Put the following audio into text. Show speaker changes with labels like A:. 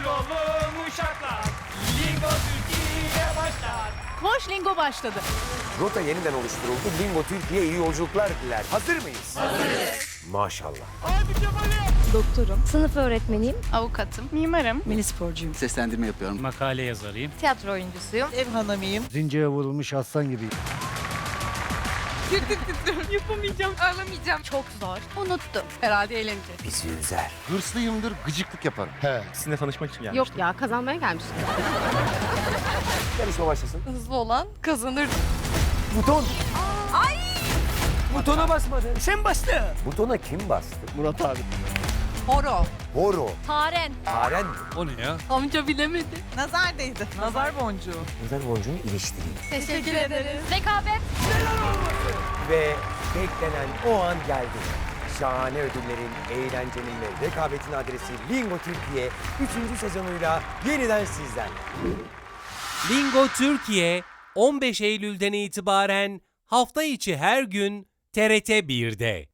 A: Hazır olun uşaklar. Lingo Türkiye başlar.
B: Koş Lingo başladı.
C: Rota yeniden oluşturuldu. Lingo Türkiye iyi yolculuklar diler. Hazır mıyız? Hazırız. Maşallah.
B: Doktorum.
D: Sınıf öğretmeniyim.
B: Avukatım. Mimarım.
E: Mini sporcuyum.
F: Seslendirme yapıyorum.
A: Makale yazarıyım.
D: Tiyatro oyuncusuyum.
E: Ev hanımıyım.
G: Zincire vurulmuş aslan gibi.
B: Yapamayacağım. Ağlamayacağım. Çok zor. Unuttum. Herhalde eğleneceğiz.
C: Bizi üzer.
F: Hırslıyımdır, gıcıklık yaparım.
A: Sizinle tanışmak için geldim.
B: Yok ya kazanmaya gelmiştim.
C: Yarışma başlasın.
B: Hızlı olan kazanır.
C: Buton. Ay! Butona basmadı.
A: Sen bastı.
C: Butona kim bastı?
A: Murat abi.
B: Horo.
C: Horo.
D: Taren.
C: Haren mi?
A: O ne ya?
B: Amca bilemedi.
E: Nazar değdi. Nazar boncuğu.
C: Nazar boncuğunu iliştireyim.
B: Teşekkür ederiz.
C: Ve beklenen o an geldi. Şahane ödüllerin, eğlencenin ve rekabetin adresi Lingo Türkiye 3. sezonuyla yeniden sizden.
H: Lingo Türkiye 15 Eylül'den itibaren hafta içi her gün TRT 1'de.